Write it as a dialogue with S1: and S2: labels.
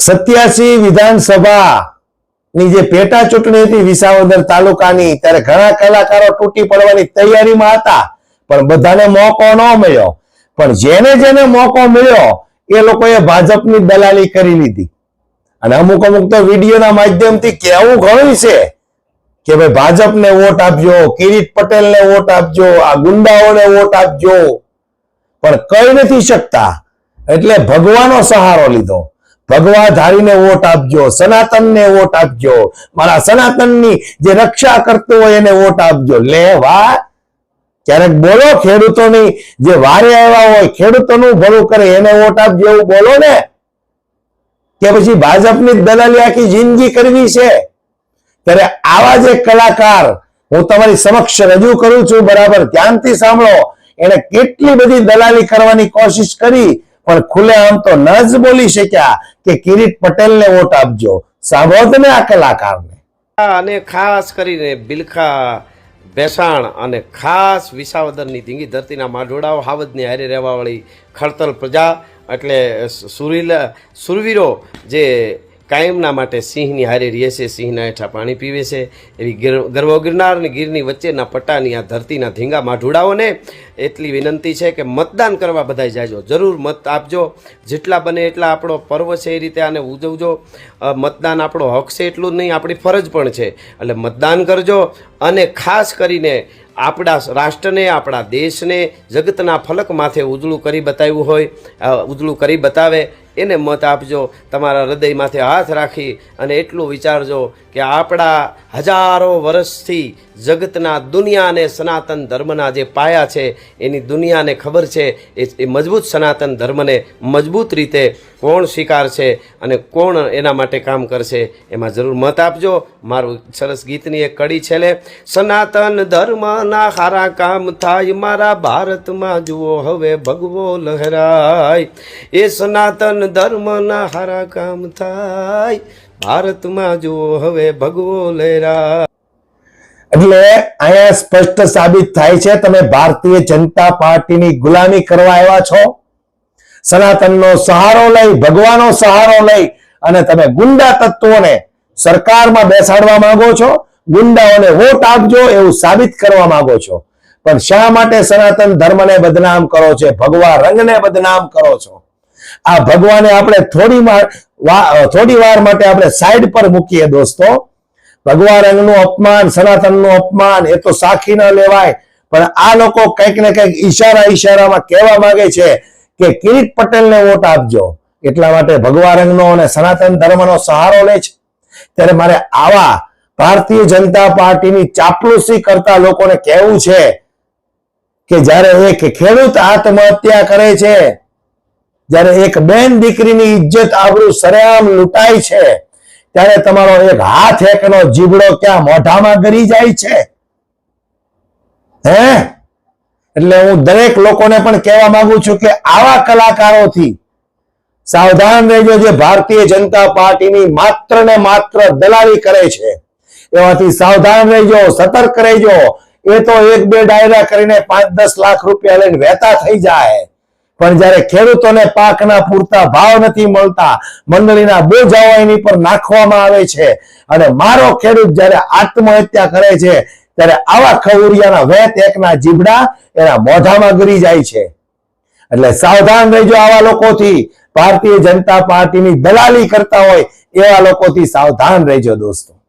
S1: સત્યાસી વિધાનસભા ની જે પેટા ચૂંટણી હતી વિસાવદર તાલુકાની, ત્યારે ઘણા કલાકારો તૂટી પડવાની તૈયારીમાં હતા, પણ બધાને મોકો ન મળ્યો. પણ જેને જેને મોકો મળ્યો, એ લોકોએ ભાજપની દલાલી કરી લીધી. અને અમુક અમુક તો વિડીયોના માધ્યમથી કેવું ઘણું છે કે ભાઈ, ભાજપને વોટ આપજો, કિરીટ પટેલને વોટ આપજો, આ ગુંડાઓને વોટ આપજો. પણ કઈ નથી શકતા. એટલે ભગવાનનો સહારો લીધો. ભગવા ધારીને વોટ આપજો, સનાતનને વોટ આપજો. મારા સનાતનની જે રક્ષા કરતું હોય એને વોટ આપજો. લે વા ક્યારેક બોલો ખેડૂતોની, જે વારે આવ્યા હોય, ખેડૂતોનું ભલું કરે, એને વોટ આપજો એવું બોલો ને. કે પછી ભાજપની દલાલી આખી જિંદગી કરવી છે. ત્યારે આવા જે કલાકાર, હું તમારી સમક્ષ રજૂ કરું છું, બરાબર? ધ્યાનથી સાંભળો. એને કેટલી બધી દલાલી કરવાની કોશિશ કરી પણ ખુલ્લે આમ તો ન જ બોલી શક્યા કે કિરીટ પટેલને વોટ આપજો. સાંભળો તમે આ કલાકારને.
S2: અને ખાસ કરીને બિલખા, ભેસાણ અને ખાસ વિસાવદરની ધીંગી ધરતીના માઢોડાઓ હાવદની હારે રહેવાવાળી ખડતલ પ્રજા, એટલે સુરીલા, સુરવીરો જે કાયમના માટે સિંહની હારે રહે છે, સિંહના હેઠા પાણી પીવે છે. એવી ગર્વ ગિરનાર અને ગીરની વચ્ચેના પટ્ટાની આ ધરતીના ધીંગા માઢુડાઓને એટલી વિનંતી છે કે મતદાન કરવા બધાય જાજો. જરૂર મત આપજો. જેટલા બને એટલા આપણો પર્વ છે એ રીતે આને ઉજવજો. મતદાન આપણો હક છે એટલું જ નહીં, આપણી ફરજ પણ છે. એટલે મતદાન કરજો. અને ખાસ કરીને આપણા રાષ્ટ્રને, આપણા દેશને જગતના ફલક માથે ઉજળું કરી બતાવ્યું હોય ઉજળું કરી બતાવે, એને મત આપજો, તમારા હૃદય માથે હાથ રાખી અને એટલું વિચારજો કે આપણા હજારો વર્ષથી જગતના દુનિયા અને સનાતન ધર્મના જે પાયા છે, એની દુનિયાને ખબર છે, એ મજબૂત સનાતન ધર્મને મજબૂત રીતે કોણ સ્વીકારશે અને કોણ એના માટે કામ કરશે, એમાં જરૂર મત આપજો. મારું સરસ ગીતની એક કડી છેલ્લે સનાતન ધર્મના સારા કામ થાય, મારા ભારતમાં જુઓ હવે ભગવો લહેરાય. એ સનાતન ધર્મના સારા કામ થાય, ભારતમાં જુઓ હવે ભગવો લહેરાય.
S1: એટલે અહીંયા સ્પષ્ટ સાબિત થાય છે, તમે ભારતીય જનતા પાર્ટીની ગુલામી કરવા આવ્યા છો. સનાતનનો સહારો લઈ, ભગવાનનો સહારો લઈ અને તમે ગુંડા તત્વોને સરકારમાં બેસાડવા માંગો છો. ગુંડાઓને વોટ આપજો એવું સાબિત કરવા માંગો છો. પણ શા માટે સનાતન ધર્મને બદનામ કરો છો? ભગવા રંગને બદનામ કરો છો? આ ભગવાને આપણે થોડી થોડી વાર માટે આપણે સાઈડ પર મૂકીએ દોસ્તો. ભગવા રંગનું અપમાન, સનાતનનું અપમાન, એ તો સાખી ન લેવાય. પણ આ લોકો કંઈક ને કંઈક ઈશારા ઈશારામાં કહેવા માંગે છે કે કિરીટ પટેલને વોટ આપજો. એટલા માટે ભગવા રંગનો અને સનાતન ધર્મનો સહારો લે છે. ત્યારે મારે આવા ભારતીય જનતા પાર્ટીની ચાપલુસી કરતા લોકોને કહેવું છે કે જ્યારે એક ખેડૂત આત્મહત્યા કરે છે, જ્યારે એક બેન દીકરીની ઇજ્જત આબરૂ સરેઆમ લૂંટાય છે, ત્યારે તમારો એક હાથ એકનો જીબડો ક્યાં મોઢામાં ગરી જાય છે? હે? એટલે હું દરેક લોકોને પણ કહેવા માંગુ છું કે આવા કલાકારોથી સાવધાન રહેજો જે ભારતીય જનતા પાર્ટીની માત્ર ને માત્ર દલાલી કરે છે. એવાથી સાવધાન રહેજો, સતર્ક રહેજો. એ તો એક બે ડાયરા કરીને પાંચ દસ લાખ રૂપિયા લઈને વહેતા થઈ જાય. પણ જયારે ખેડૂતોને પાકના પૂરતા ભાવ નથી મળતા, મંડળીના બોજાઓ એની પર નાખવામાં આવે છે. અને મારો ખેડૂત જયારે આત્મહત્યા કરે છે, ત્યારે આવા ખવડિયાના વેત એકના જીબડા એના મોઢામાં ગરી જાય છે. એટલે સાવધાન રહેજો આવા લોકોથી. ભારતીય જનતા પાર્ટીની દલાલી કરતા હોય એવા લોકોથી સાવધાન રહેજો દોસ્તો.